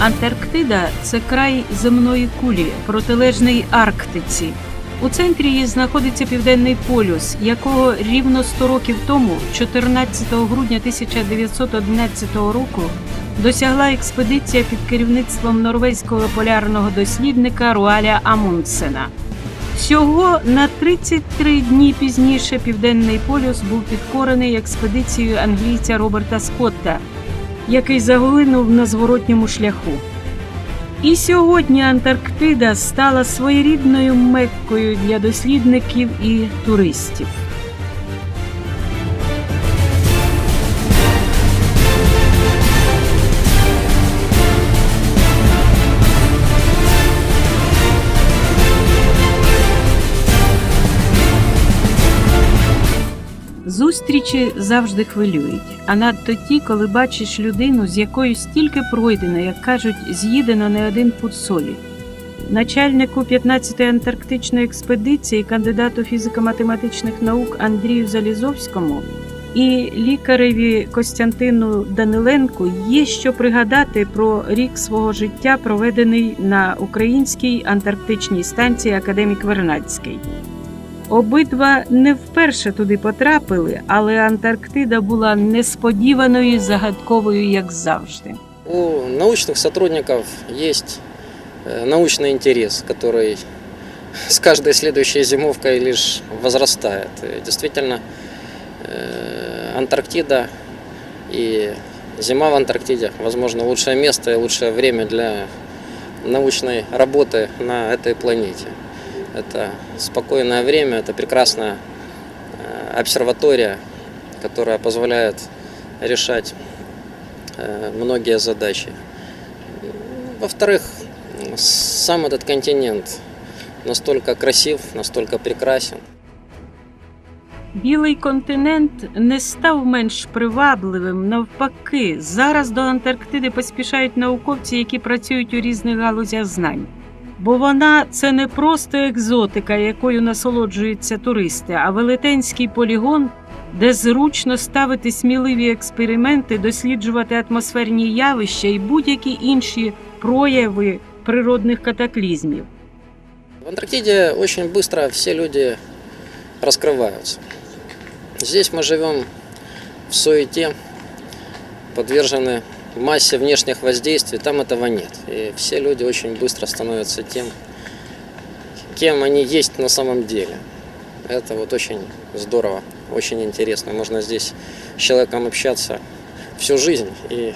Антарктида це край земної кулі, протилежний Арктиці. У центрі її знаходиться південний полюс, якого рівно 100 років тому, 14 грудня 1911 року, досягла експедиція під керівництвом норвезького полярного дослідника Руаля Амундсена. Всього на 33 дні пізніше південний полюс був підкорений експедицією англійця Роберта Скотта, який загинув на зворотньому шляху. І сьогодні Антарктида стала своєрідною меккою для дослідників і туристів. Зустрічі завжди хвилюють, а надто ті, коли бачиш людину, з якою стільки пройдено, як кажуть, з'їдено не один пуд солі. Начальнику 15-ї антарктичної експедиції, кандидату фізико-математичних наук Андрію Залізовському і лікареві Костянтину Даниленку є що пригадати про рік свого життя, проведений на українській антарктичній станції Академік Вернадський. Обидва не вперше туди потрапили, але Антарктида була несподіваною і загадковою, як завжди. У научных сотрудников есть э, научный интерес, который с каждой следующей зимовкой лишь возрастает. И действительно, э, Антарктида и зима в Антарктиде, возможно, лучшее место и лучшее время для научной работы на этой планете. Это спокойное время, это прекрасная э, обсерватория, которая позволяет решать э, многие задачи. Во-вторых, сам этот континент настолько красив, настолько прекрасен. Білий континент не став менш привабливим. Навпаки, зараз до Антарктиди поспішають науковці, які працюють у різних галузях знань. Бо вона це не просто екзотика, якою насолоджуються туристи, а велетенський полігон, де зручно ставити сміливі експерименти, досліджувати атмосферні явища і будь-які інші прояви природних катаклізмів. В Антарктиде очень быстро все люди раскрываются. Здесь мы живем в суете, подвержены массе внешних воздействий, там этого нет. И все люди очень быстро становятся тем, кем они есть на самом деле. Это вот очень здорово, очень интересно. Можно здесь с человеком общаться всю жизнь и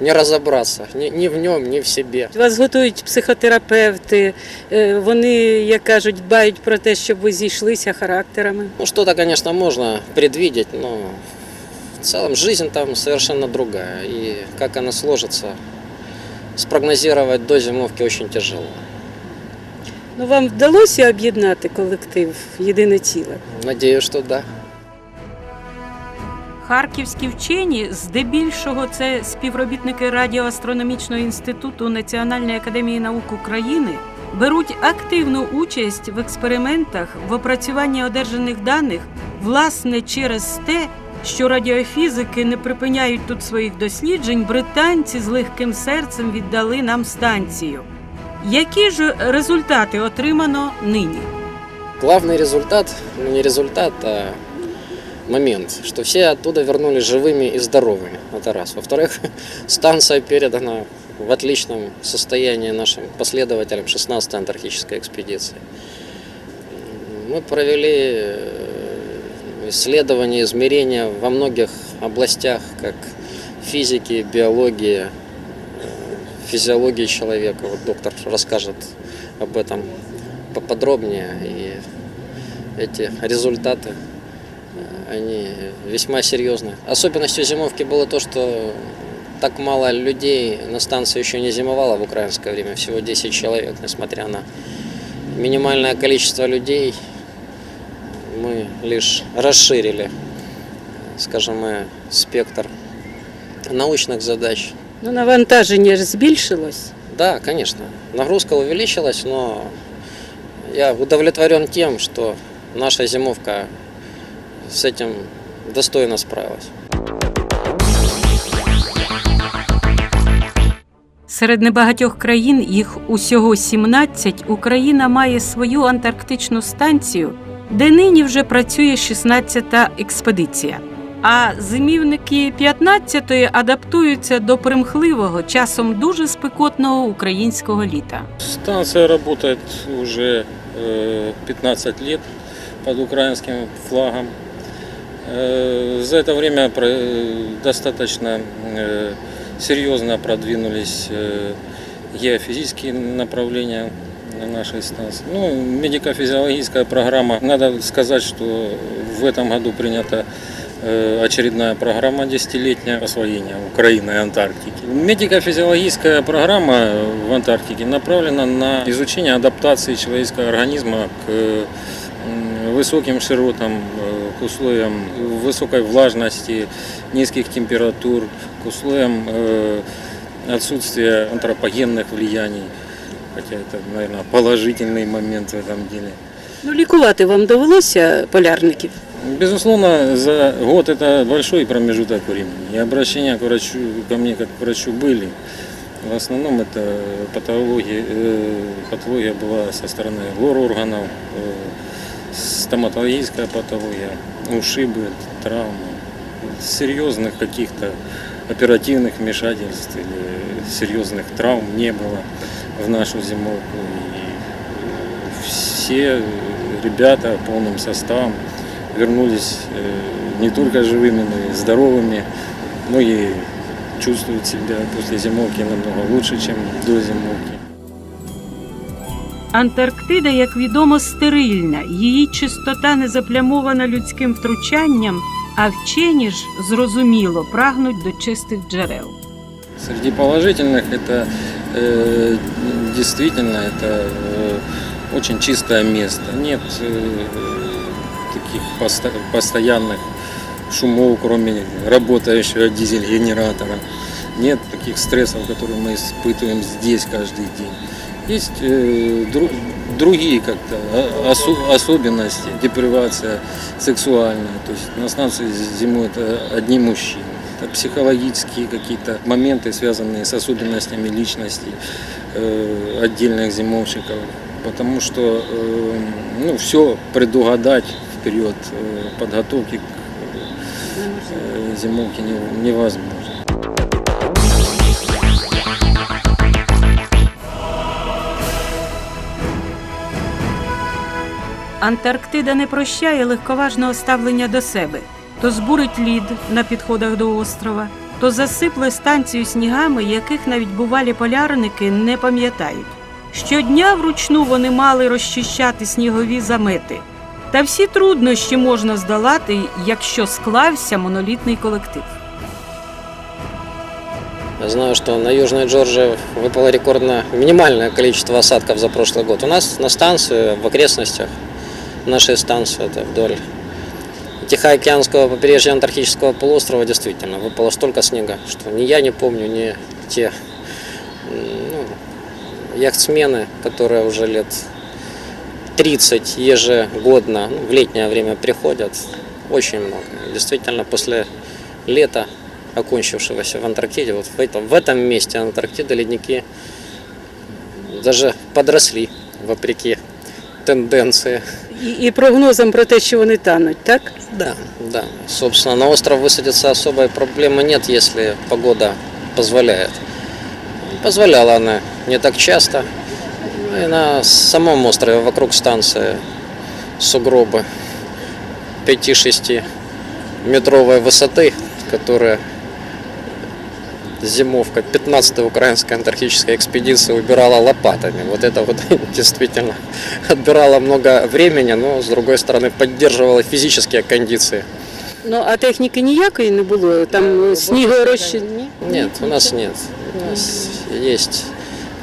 не разобраться ни, ни в нем, ни в себе. Вас готують психотерапевти, е, вони, як кажуть, дбають про те, щоб ви зійшлися характерами. Ну, что-то, конечно, можно предвидеть, но в целом жизнь там совершенно другая. И как она сложится, спрогнозировать до зимовки очень тяжело. Ну, вам вдалося об'єднати колектив в єдине ціле? Надеюсь, что да. Харківські вчені, здебільшого, це співробітники Радіоастрономічного інституту Національної академії наук України, беруть активну участь в експериментах в опрацюванні одержаних даних, власне, через те, що радіофізики не припиняють тут своїх досліджень, британці з легким серцем віддали нам станцію. Які ж результати отримано нині? Главный результат, ну не результат, а момент, что все оттуда вернулись живыми и здоровыми. Это раз. Во-вторых, станция передана в отличном состоянии нашим последователям 16-й антарктической экспедиции. Мы провели э, исследования, измерения во многих областях, как физики, биологии, э, физиологии человека. Вот доктор расскажет об этом поподробнее. И эти результаты, э, они весьма серьезны. Особенностью зимовки было то, что так мало людей на станции еще не зимовало в украинское время, всего 10 человек, несмотря на минимальное количество людей, мы лишь расширили, скажем, э, спектр научных задач. Ну, навантаження ж збільшилось. Да, конечно, нагрузка увеличилась, но я удовлетворен тем, что наша зимовка с этим достойно справилась. Серед небагатьох країн, їх усього 17, Україна має свою антарктичну станцію, де нині вже працює 16-та експедиція. А зимівники 15-ї адаптуються до примхливого, часом дуже спекотного українського літа. Станция работает уже э, 15 лет под украинским флагом. Э, За это время про- э, достаточно э, серьезно продвинулись э, геофизические направления на нашей станции. Ну, медико-физиологическая программа. Надо сказать, что в этом году принята э, очередная программа десятилетняя освоения Украины и Антарктики. Медико-физиологическая программа в Антарктике направлена на изучение адаптации человеческого организма к э, м, высоким широтам, э, к условиям высокой влажности, низких температур, к условиям э, отсутствия антропогенных влияний. Хотя это, наверное, положительный момент в этом деле. Ну, лікувати вам довелося полярників? Безусловно, за год это большой промежуток времени. И обращения к врачу, ко мне как к врачу были. В основном это патология, э, патология была со стороны лор-органов, э, стоматологическая патология, ушибы, травмы. Серьезных каких-то оперативных вмешательств или серьезных травм не было в нашу зимовку. И э, все ребята полным составом вернулись э, не только живыми, но и здоровыми. Многие чувствуют себя после зимовки намного лучше, чем до зимовки. Антарктида, як відомо, стерильна, її чистота не заплямована людським втручанням, а вчені ж зрозуміло прагнуть до чистих джерел. Среди положительных это э, действительно это э, очень чистое место. Нет э, таких посто- постоянных шумов, кроме работающего дизель-генератора. Нет таких стрессов, которые мы испытываем здесь каждый день. Есть э, дру- другие как-то а- осо- особенности, депривация сексуальная. То есть на станции зимуют э, одни мужчины. Это психологические какие-то моменты, связанные с особенностями личности э, отдельных зимовщиков. Потому что э, ну, все предугадать вперед э, подготовки к э, зимовке не- невозможно. Антарктида не прощає легковажного ставлення до себе. То збурить лід на підходах до острова, то засипле станцію снігами, яких навіть бувалі полярники не пам'ятають. Щодня вручну вони мали розчищати снігові замети. Та всі труднощі можна здолати, якщо склався монолітний колектив. Я знаю, что на Южной Джорджии выпало рекордно минимальное количество осадков за прошлый год. У нас на станции, в окрестностях нашей станции, это вдоль Тихоокеанского побережья Антарктического полуострова, действительно, выпало столько снега, что ни я не помню, ни те ну, яхтсмены, которые уже лет 30 ежегодно ну, в летнее время приходят, очень много. Действительно, после лета окончившегося в Антарктиде, вот в этом, в этом месте Антарктиды ледники даже подросли, вопреки тенденции. І, і прогнозам про те, що вони тануть, так? Да, да. Собственно, на остров высадиться особой проблемы нет, если погода позволяет. Позволяла она не так часто. И на самом острове вокруг станции сугробы 5-6 метровой высоты, которые зимовка 15-й украинской антарктической экспедиции убирала лопатами. Вот это вот действительно отбирало много времени, но с другой стороны поддерживало физические кондиции. Ну, а техніки ніякої не було. Там е, снігорощі. Ні? Нет, у нас нет. У нас есть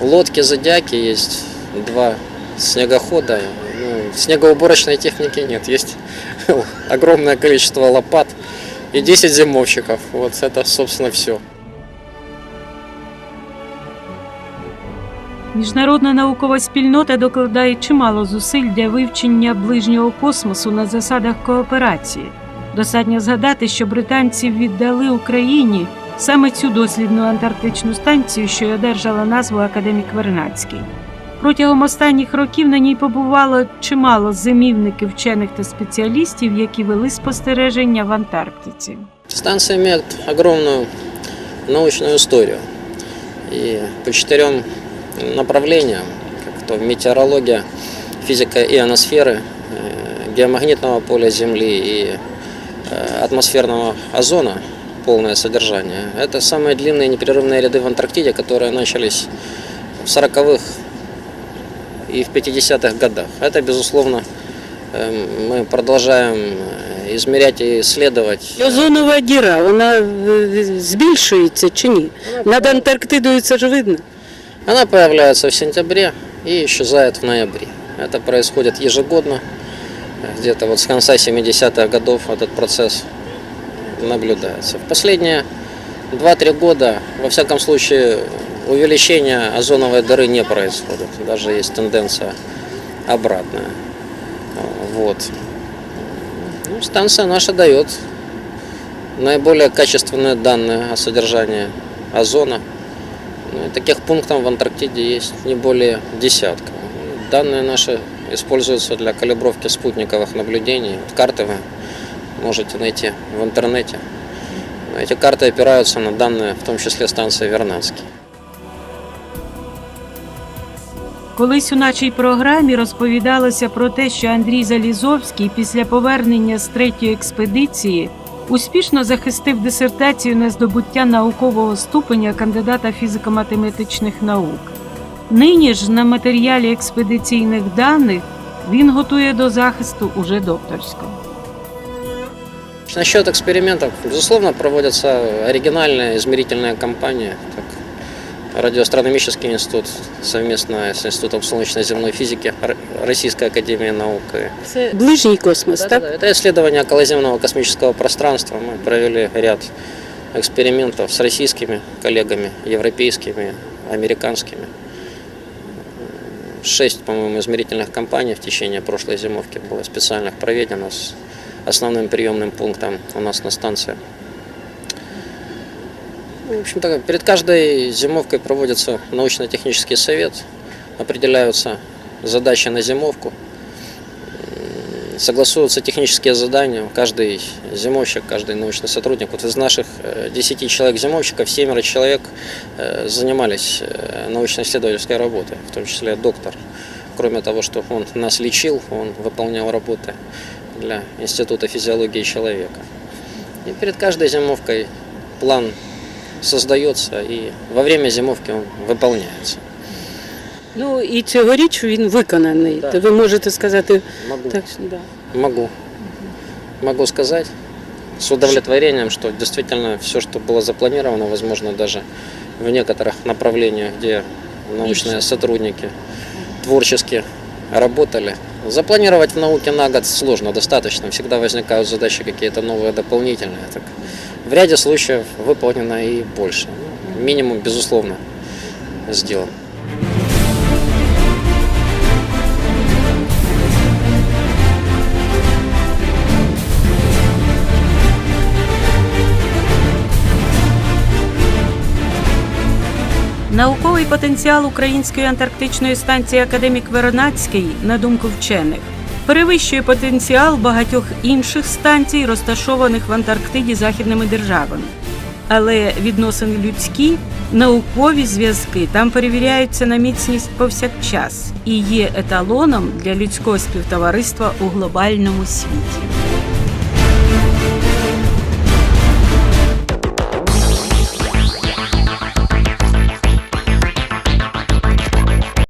лодки задяки, есть два снегохода. Ну, снегоуборочной техники нет. Есть огромное количество лопат и 10 зимовщиков. Вот это, собственно, все. Міжнародна наукова спільнота докладає чимало зусиль для вивчення ближнього космосу на засадах кооперації. Достатньо згадати, що британці віддали Україні саме цю дослідну антарктичну станцію, що й одержала назву Академік Вернацький. Протягом останніх років на ній побувало чимало зимівників, вчених та спеціалістів, які вели спостереження в Антарктиці. Станция имеет огромную научную историю. И по четырем направлениям, как то метеорология, физика ионосферы, э, геомагнитного поля Земли и э, атмосферного озона, полное содержание, это самые длинные непрерывные ряды в Антарктиде, которые начались в 40-х и в 50-х годах. Это, безусловно, э, мы продолжаем э, измерять и исследовать. Озонова діра, вона е, збільшується чи ні? Над Антарктидою це ж видно. Она появляется в сентябре и исчезает в ноябре. Это происходит ежегодно. Где-то вот с конца 70-х годов этот процесс наблюдается. В последние 2-3 года, во всяком случае, увеличения озоновой дыры не происходит. Даже есть тенденция обратная. Вот. Ну, станция наша дает наиболее качественные данные о содержании озона. Ну, и таких пунктов в Антарктиде есть не более десятка. Данные наши используются для калибровки спутниковых наблюдений. Вот карты вы можете найти в интернете. Но Эти карты опираются на данные, в том числе станции Вернадский. Колись у нашій програмі розповідалося про те, що Андрій Залізовський після повернення з третьої експедиції успішно захистив дисертацію на здобуття наукового ступеня кандидата фізико-математичних наук. Нині ж на матеріалі експедиційних даних він готує до захисту уже докторського. Насчет экспериментов, безусловно, проводятся оригинальные измерительные кампании. Радиоастрономический институт совместно с Институтом солнечно-земной физики Р- Российской Академии Наук и Це ближній космос, так? Да-да-да, Это исследование околоземного космического пространства. Мы провели ряд экспериментов с российскими коллегами, европейскими, американскими. Шесть, по-моему, измерительных кампаний в течение прошлой зимовки было специальных проведено с основным приемным пунктом у нас на станции. В общем-то, перед каждой зимовкой проводится научно-технический совет, определяются задачи на зимовку, согласуются технические задания. Каждый зимовщик, каждый научный сотрудник. Вот из наших э, 10 человек зимовщиков, семеро человек э, занимались э, научно-исследовательской работой, в том числе доктор. Кроме того, что он нас лечил, он выполнял работы для Института физиологии человека. И перед каждой зимовкой план создается, и во время зимовки он выполняется. Ну і цьогоріч він виконаний. Да. То ви можете сказати Могу. так, що да. Могу. Могу сказать с удовлетворением, что действительно все, что было запланировано, возможно, даже в некоторых направлениях, где научные сотрудники творчески работали. Запланировать в науке на год сложно достаточно. Всегда возникают задачи какие-то новые, дополнительные. Так, в ряде случаев выполнено и больше. Минимум, безусловно, сделан. Науковий потенціал української антарктичної станції Академік Вернадський, на думку вчених, перевищує потенціал багатьох інших станцій, розташованих в Антарктиді західними державами. Але відносини людські, наукові зв'язки там перевіряються на міцність повсякчас і є еталоном для людського співтовариства у глобальному світі.